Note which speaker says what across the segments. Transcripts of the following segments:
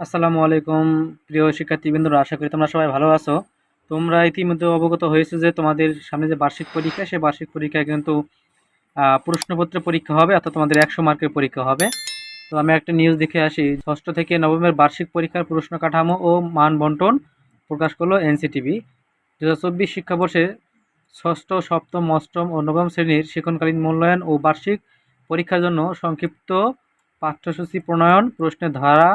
Speaker 1: আসসালামু আলাইকুম, প্রিয় শিক্ষার্থীবৃন্দরা, আশা করি তোমরা সবাই ভালো আছো। তোমরা ইতিমধ্যে অবগত হয়েছে যে তোমাদের সামনে যে বার্ষিক পরীক্ষা, সেই বার্ষিক পরীক্ষায় কিন্তু প্রশ্নপত্র পরীক্ষা হবে, অর্থাৎ তোমাদের একশো মার্কের পরীক্ষা হবে। তো আমি একটা নিউজ দেখে আসি। ষষ্ঠ থেকে নবমের বার্ষিক পরীক্ষার প্রশ্ন কাঠামো ও মান বন্টন প্রকাশ করল এনসিটিভি। দু হাজার চব্বিশ শিক্ষাবর্ষে ষষ্ঠ, সপ্তম, অষ্টম ও নবম শ্রেণির শিক্ষণকালীন মূল্যায়ন ও বার্ষিক পরীক্ষার জন্য সংক্ষিপ্ত পাঠ্যসূচি প্রণয়ন প্রশ্নের ধারা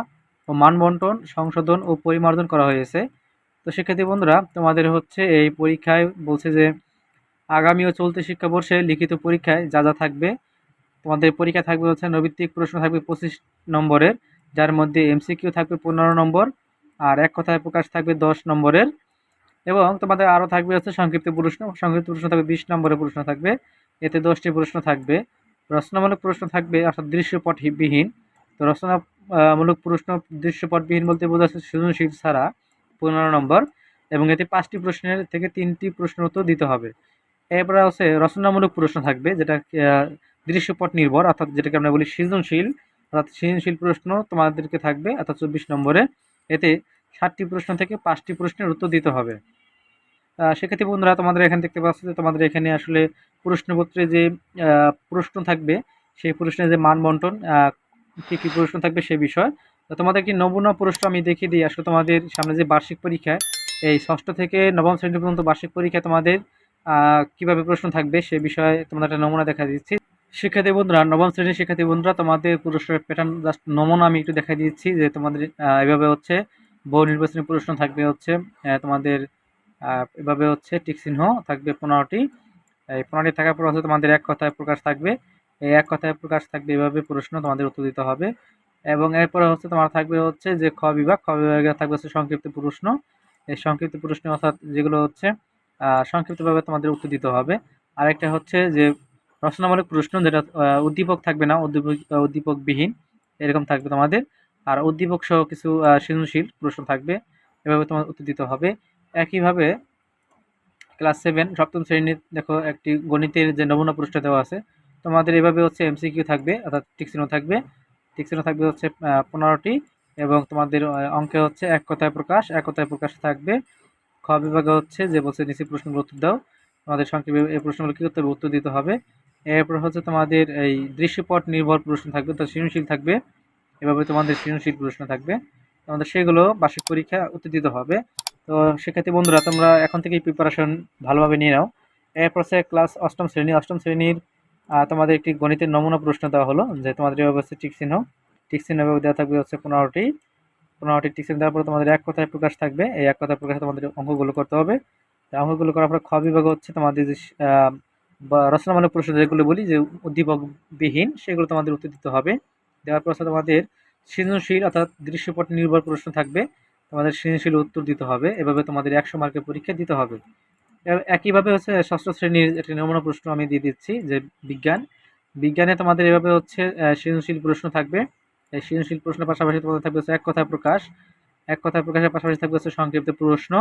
Speaker 1: ও মানবন্টন, সংশোধন ও পরিমার্জন করা হয়েছে। তো শিক্ষার্থী বন্ধুরা, তোমাদের হচ্ছে এই পরীক্ষায় বলছে যে, আগামী ও চলতি শিক্ষাবর্ষে লিখিত পরীক্ষায় যা যা থাকবে, তোমাদের পরীক্ষা থাকবে হচ্ছে নৈবিত্তিক, প্রশ্ন থাকবে পঁচিশ নম্বরের, যার মধ্যে এমসিকিউ থাকবে পনেরো নম্বর, আর এক কথায় প্রকাশ থাকবে দশ নম্বরের, এবং তোমাদের আরও থাকবে হচ্ছে সংক্ষিপ্ত প্রশ্ন সংক্ষিপ্ত প্রশ্ন থাকবে বিশ নম্বরের প্রশ্ন থাকবে, এতে দশটি প্রশ্ন থাকবে। রচনামূলক প্রশ্ন থাকবে, অর্থাৎ দৃশ্যপটবিহীন। তো রচনামূলক প্রশ্ন দৃশ্যপটবিহীন বলতে বোঝাচ্ছে সৃজনশীল ছাড়া পনেরো নম্বর, এবং এতে পাঁচটি প্রশ্নের থেকে তিনটি প্রশ্ন উত্তর দিতে হবে। এরপরে হচ্ছে রচনামূলক প্রশ্ন থাকবে, যেটা দৃশ্যপট নির্ভর, অর্থাৎ যেটাকে আমরা বলি সৃজনশীল, অর্থাৎ সৃজনশীল প্রশ্ন তোমাদেরকে থাকবে, অর্থাৎ চব্বিশ নম্বরে। এতে ষাটটি প্রশ্ন থেকে পাঁচটি প্রশ্নের উত্তর দিতে হবে। সেক্ষেত্রে বন্ধুরা, তোমাদের এখানে দেখতে পাচ্ছ যে তোমাদের এখানে আসলে প্রশ্নপত্রে যে প্রশ্ন থাকবে, সেই প্রশ্নের যে মান বন্টন কী কী প্রশ্ন থাকবে সে বিষয়। তো তোমাদের একটি নমুনা প্রশ্ন আমি দেখিয়ে দিই। আসলে তোমাদের সামনে যে বার্ষিক পরীক্ষায়, এই ষষ্ঠ থেকে নবম শ্রেণি পর্যন্ত বার্ষিক পরীক্ষায় তোমাদের কীভাবে প্রশ্ন থাকবে সে বিষয়ে তোমাদের একটা নমুনা দেখা দিচ্ছি। শিক্ষার্থী বন্ধুরা, নবম শ্রেণির শিক্ষার্থী বন্ধুরা, তোমাদের পুরস্কারের প্যাটার্ন জাস্ট নমুনা আমি একটু দেখা দিচ্ছি যে তোমাদের এভাবে হচ্ছে, বহু নির্বাচনী প্রশ্ন থাকবে হচ্ছে তোমাদের এভাবে হচ্ছে, টিক চিহ্ন থাকবে পনেরোটি। এই পনেরোটি থাকার পর হচ্ছে তোমাদের এক কথায় প্রকাশ থাকবে। এই এক কথায় প্রকাশ থাকবে, এভাবে প্রশ্ন তোমাদের উত্তর দিতে হবে। এবং এরপরে হচ্ছে তোমার থাকবে হচ্ছে যে খ বিভাগ, খ বিভাগে থাকবে হচ্ছে সংক্ষিপ্ত প্রশ্ন। এই সংক্ষিপ্ত প্রশ্ন অর্থাৎ যেগুলো হচ্ছে সংক্ষিপ্তভাবে তোমাদের উত্তর দিতে হবে। আরেকটা হচ্ছে যে রচনামূলক প্রশ্ন যেটা উদ্দীপক থাকবে না, উদ্দীপক উদ্দীপকবিহীন, এরকম থাকবে তোমাদের। আর উদ্দীপক সহ কিছু সৃজনশীল প্রশ্ন থাকবে, এভাবে তোমার উত্তর দিতে হবে। একইভাবে ক্লাস সেভেন সপ্তম শ্রেণির দেখো একটি গণিতের যে নমুনা প্রশ্ন দেওয়া আছে তোমাদের এভাবে হচ্ছে এমসিকিউ থাকবে, অর্থাৎ টিকচিহ্ন থাকবে। টিকচিহ্ন থাকবে হচ্ছে পনেরোটি এবং তোমাদের অঙ্কে হচ্ছে এক কথায় প্রকাশ, এক কথায় প্রকাশ থাকবে। খ বিভাগে হচ্ছে যে বলছে নিচে প্রশ্নগুলো উত্তর দাও। তোমাদের সংক্ষেপে এই প্রশ্নগুলো কী করতে হবে? উত্তর দিতে হবে। এরপর হচ্ছে তোমাদের এই দৃশ্যপট নির্ভর প্রশ্ন থাকবে তো সৃজনশীল থাকবে। এভাবে তোমাদের সৃজনশীল প্রশ্ন থাকবে। তোমাদের সেগুলো বার্ষিক পরীক্ষা উত্তর দিতে হবে। তো সেক্ষেত্রে বন্ধুরা, তোমরা এখন থেকেই প্রিপারেশন ভালোভাবে নিয়ে নাও। এরপর হচ্ছে ক্লাস অষ্টম শ্রেণি। অষ্টম শ্রেণির তোমাদের একটি গণিতের নমুনা প্রশ্ন দেওয়া হলো যে তোমাদের এভাবে হচ্ছে টিক চিহ্ন টিক চিহ্ন এভাবে দেওয়া থাকবে হচ্ছে পনেরোটি। পনেরোটি টিক চিহ্ন দেওয়ার পর তোমাদের এক কথায় প্রকাশ থাকবে। এই এক কথায় প্রকাশে তোমাদের অঙ্কগুলো করতে হবে। অঙ্কগুলো করার পর খ বিভাগে হচ্ছে তোমাদের যে রচনামূলক প্রশ্ন যেগুলো বলি, যে উদ্দীপকবিহীন, সেগুলো তোমাদের উত্তর দিতে হবে। দেওয়ার পর তোমাদের সৃজনশীল অর্থাৎ দৃশ্যপট নির্ভর প্রশ্ন থাকবে। তোমাদের সৃজনশীল উত্তর দিতে হবে। এভাবে তোমাদের একশো মার্কের পরীক্ষা দিতে হবে। একইভাবে হচ্ছে ষষ্ঠ শ্রেণির একটি নমুনা প্রশ্ন আমি দিয়ে দিচ্ছি, যে বিজ্ঞান। বিজ্ঞানে তোমাদের এভাবে হচ্ছে সৃজনশীল প্রশ্ন থাকবে। সৃজনশীল প্রশ্নের পাশাপাশি তোমাদের থাকবে হচ্ছে এক কথায় প্রকাশ। এক কথায় প্রকাশের পাশাপাশি থাকবে হচ্ছে সংক্ষিপ্ত প্রশ্ন।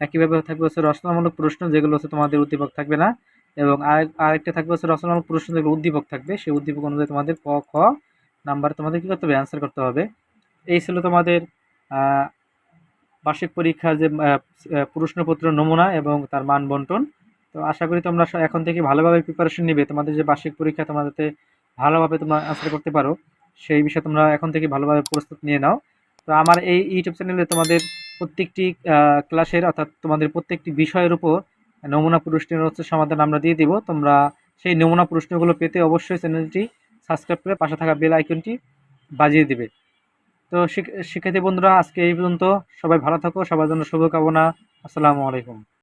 Speaker 1: একইভাবে থাকবে হচ্ছে রচনামূলক প্রশ্ন, যেগুলো হচ্ছে তোমাদের উদ্দীপক থাকবে না। এবং আরেক, আরেকটা থাকবে হচ্ছে রচনামূলক প্রশ্ন, যেগুলো উদ্দীপক থাকবে। সেই উদ্দীপক অনুযায়ী তোমাদের ক, খ নাম্বার তোমাদের কী করতে হবে? অ্যান্সার করতে হবে। এই ছিল তোমাদের বার্ষিক পরীক্ষার যে প্রশ্নপত্র নমুনা এবং তার মান বন্টন। তো আশা করি তোমরা এখন থেকে ভালোভাবে প্রিপারেশন নিবে। তোমাদের যে বার্ষিক পরীক্ষা, তোমরা যাতে ভালোভাবে তোমরা আনসার করতে পারো, সেই বিষয়ে তোমরা এখন থেকে ভালোভাবে প্রস্তুত নিয়ে নাও। তো আমার এই ইউটিউব চ্যানেলে তোমাদের প্রত্যেকটি ক্লাসের অর্থাৎ তোমাদের প্রত্যেকটি বিষয়ের উপর নমুনা প্রশ্নের হচ্ছে সমাধান আমরা দিয়ে দিব। তোমরা সেই নমুনা প্রশ্নগুলো পেতে অবশ্যই চ্যানেলটি সাবস্ক্রাইব করে পাশে থাকা বেল আইকনটি বাজিয়ে দিবে। তো শিক- শিক্ষার্থী বন্ধুরা, আজকে এই পর্যন্ত। সবাই ভালো থাকো, সবার জন্য শুভকামনা। আসসালামু আলাইকুম।